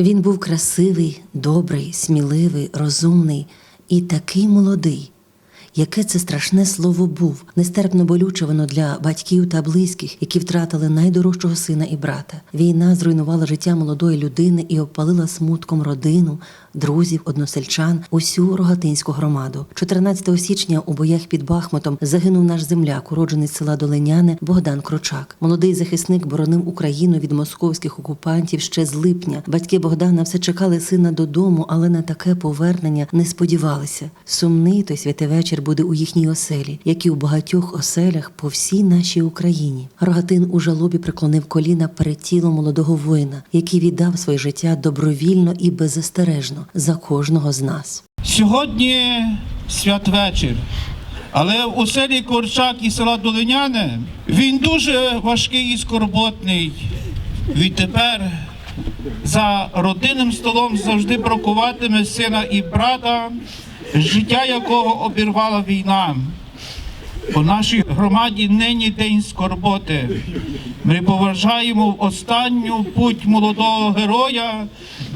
Він був красивий, добрий, сміливий, розумний і такий молодий. Яке це страшне слово був, нестерпно болюче воно для батьків та близьких, які втратили найдорожчого сина і брата. Війна зруйнувала життя молодої людини і обпалила смутком родину, друзів, односельчан, усю рогатинську громаду. 14 січня у боях під Бахмутом загинув наш земляк, уроджений з села Долиняне Богдан Крочак. Молодий захисник боронив Україну від московських окупантів ще з липня. Батьки Богдана все чекали сина додому, але на таке повернення не сподівалися. Сумний той святий вечір буде у їхній оселі, як і у багатьох оселях по всій нашій Україні. Рогатин у жалобі преклонив коліна перед тілом молодого воїна, який віддав своє життя добровільно і беззастережно за кожного з нас. Сьогодні святвечір. Але у селі Корчак і села Долиняне він дуже важкий і скорботний. Відтепер за родинним столом завжди бракуватиме сина і брата, життя якого обірвала війна. У нашій громаді нині день скорботи. Ми поважаємо в останню путь молодого героя,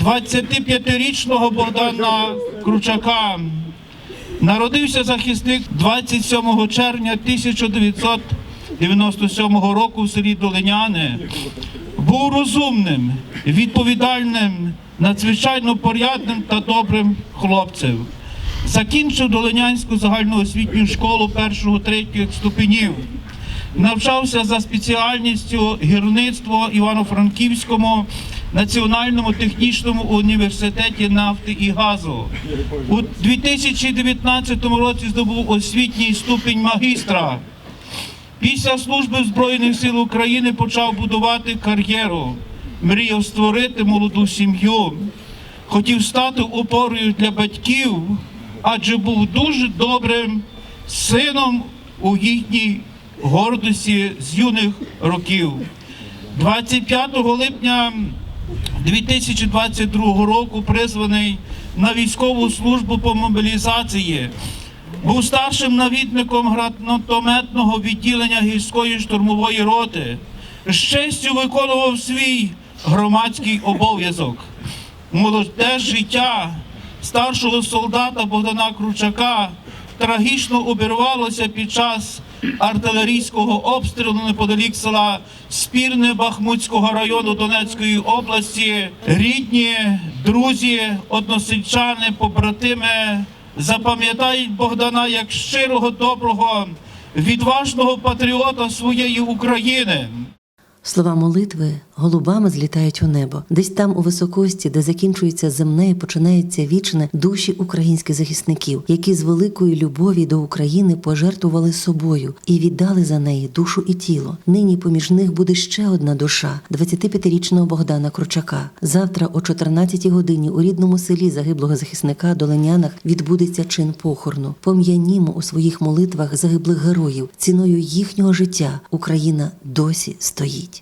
25-річного Богдана Кручака. Народився захисник 27 червня 1997 року в селі Долиняне. Був розумним, відповідальним, надзвичайно порядним та добрим хлопцем. Закінчив Долинянську загальноосвітню школу першого третього ступенів. Навчався за спеціальністю гірництво Івано-Франківському національному технічному університеті нафти і газу. У 2019 році здобув освітній ступінь магістра. Після служби Збройних сил України почав будувати кар'єру. Мріяв створити молоду сім'ю. Хотів стати опорою для батьків, адже був дуже добрим сином у їхній гордості з юних років. 25 липня 2022 року призваний на військову службу по мобілізації. Був старшим навідником гранатометного відділення гірської штурмової роти. З честю виконував свій громадський обов'язок. Молоде життя старшого солдата Богдана Кручака трагічно обірвалося під час артилерійського обстрілу неподалік села Спірне Бахмутського району Донецької області. Рідні, друзі, односельчани, побратими запам'ятають Богдана як щирого, доброго, відважного патріота своєї України. Слова молитви голубами злітають у небо. Десь там у високості, де закінчується земне і починається вічне душі українських захисників, які з великої любові до України пожертвували собою і віддали за неї душу і тіло. Нині поміж них буде ще одна душа 25-річного Богдана Кручака. Завтра о 14-й годині у рідному селі загиблого захисника Доленянах відбудеться чин похорону. Пом'янімо у своїх молитвах загиблих героїв. Ціною їхнього життя Україна досі стоїть.